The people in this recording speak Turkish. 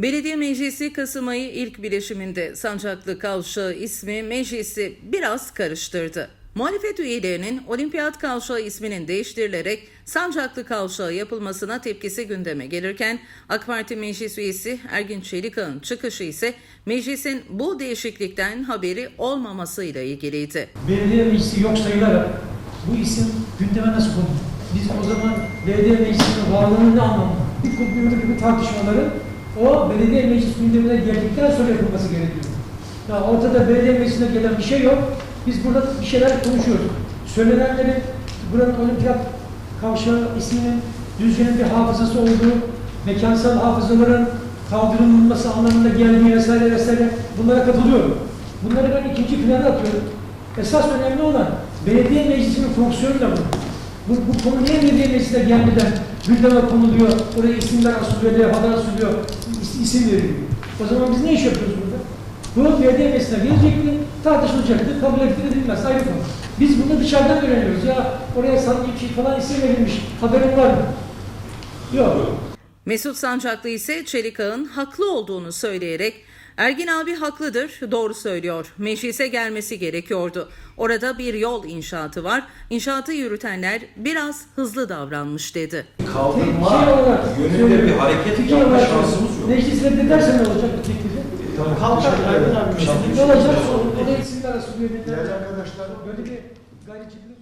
Belediye Meclisi Kasım ayı ilk bileşiminde Sancaklı Kavşağı ismi meclisi biraz karıştırdı. Muhalefet üyelerinin Olimpiyat Kavşağı isminin değiştirilerek Sancaklı Kavşağı yapılmasına tepkisi gündeme gelirken AK Parti Meclis Üyesi Ergin Çelikağ'ın çıkışı ise meclisin bu değişiklikten haberi olmamasıyla ilgiliydi. belediye meclisi yok sayılarak bu isim gündeme nasıl konuldu? Biz o zaman belediye meclisinin varlığının ne anlamı? Bir gibi tartışmaları o belediye meclis gündemine geldikten sonra yapılması gerekiyor. Ya ortada belediye meclisine gelen bir şey yok. Biz burada bir şeyler konuşuyoruz. Söylenenlerin buranın olimpiyat kavşağı isminin düzgün bir hafızası olduğu, mekansal hafızaların kaldırılması anlamında geldiği vesaire vesaire bunlara katılıyorum. Bunları ben ikinci plana atıyorum. Esas önemli olan belediye meclisinin fonksiyonu da bu. Bu, bu konu niye belediye meclisine gelmeden gündeme konuluyor, oraya isimler asılıyor, levhalar asılıyor, isim veriliyor. O zaman biz ne iş yapıyoruz burada? Bu belediye meclisine gelecekti, tartışılacaktı, kabul edilmez, ayrı konu. Biz bunu dışarıdan öğreniyoruz. Ya oraya sanki bir şey falan isim verilmiş, haberin var mı? Yok. Mesut Sancaklı ise Çelikağ'ın haklı olduğunu söyleyerek Ergin abi haklıdır, doğru söylüyor. Meclise gelmesi gerekiyordu. Orada bir yol inşaatı var. İnşaatı yürütenler biraz hızlı davranmış dedi. kaldırma Şey olarak yönünde bir hareket yapma şansımız. Meclis reddederse ne olacak? Bu teklifi? Kalkar Ne olacak? Oraya isimler asılıyor. Değerli arkadaşlar, Böyle bir gayri ciddi